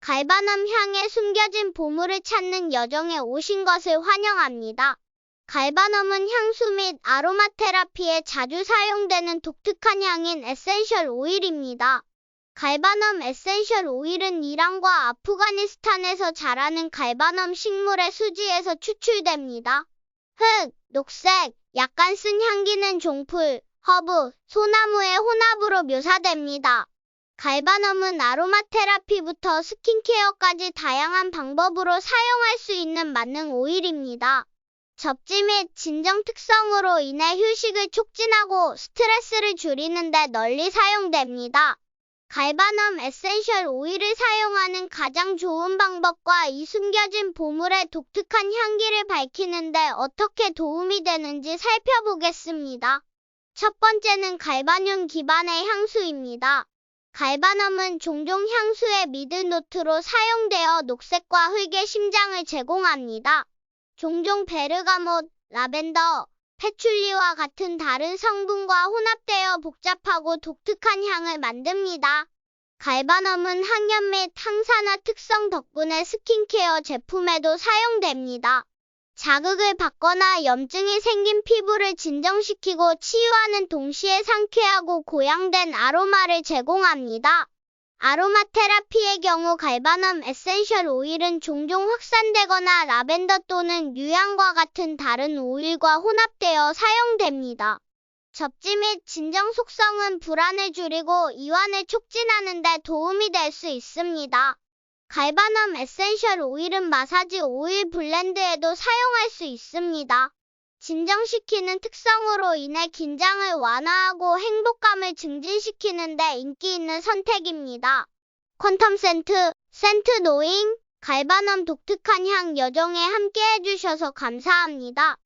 갈바넘 향에 숨겨진 보물을 찾는 여정에 오신 것을 환영합니다. 갈바넘은 향수 및 아로마 테라피에 자주 사용되는 독특한 향인 에센셜 오일입니다. 갈바넘 에센셜 오일은 이란과 아프가니스탄에서 자라는 갈바넘 식물의 수지에서 추출됩니다. 흑, 녹색, 약간 쓴 향기는 종풀, 허브, 소나무의 혼합으로 묘사됩니다. 갈바넘은 아로마 테라피부터 스킨케어까지 다양한 방법으로 사용할 수 있는 만능 오일입니다. 접지 및 진정 특성으로 인해 휴식을 촉진하고 스트레스를 줄이는 데 널리 사용됩니다. 갈바넘 에센셜 오일을 사용하는 가장 좋은 방법과 이 숨겨진 보물의 독특한 향기를 밝히는데 어떻게 도움이 되는지 살펴보겠습니다. 첫 번째는 갈바늄 기반의 향수입니다. 갈바넘은 종종 향수의 미들노트로 사용되어 녹색과 흙의 심장을 제공합니다. 종종 베르가못, 라벤더, 패출리와 같은 다른 성분과 혼합되어 복잡하고 독특한 향을 만듭니다. 갈바넘은 항염 및 항산화 특성 덕분에 스킨케어 제품에도 사용됩니다. 자극을 받거나 염증이 생긴 피부를 진정시키고 치유하는 동시에 상쾌하고 고양된 아로마를 제공합니다. 아로마 테라피의 경우 갈바넘 에센셜 오일은 종종 확산되거나 라벤더 또는 유향과 같은 다른 오일과 혼합되어 사용됩니다. 접지 및 진정 속성은 불안을 줄이고 이완을 촉진하는 데 도움이 될 수 있습니다. 갈바넘 에센셜 오일은 마사지 오일 블렌드에도 사용할 수 있습니다. 진정시키는 특성으로 인해 긴장을 완화하고 행복감을 증진시키는 데 인기 있는 선택입니다. 퀀텀 센트, 센트 노잉, 갈바넘 독특한 향 여정에 함께 해주셔서 감사합니다.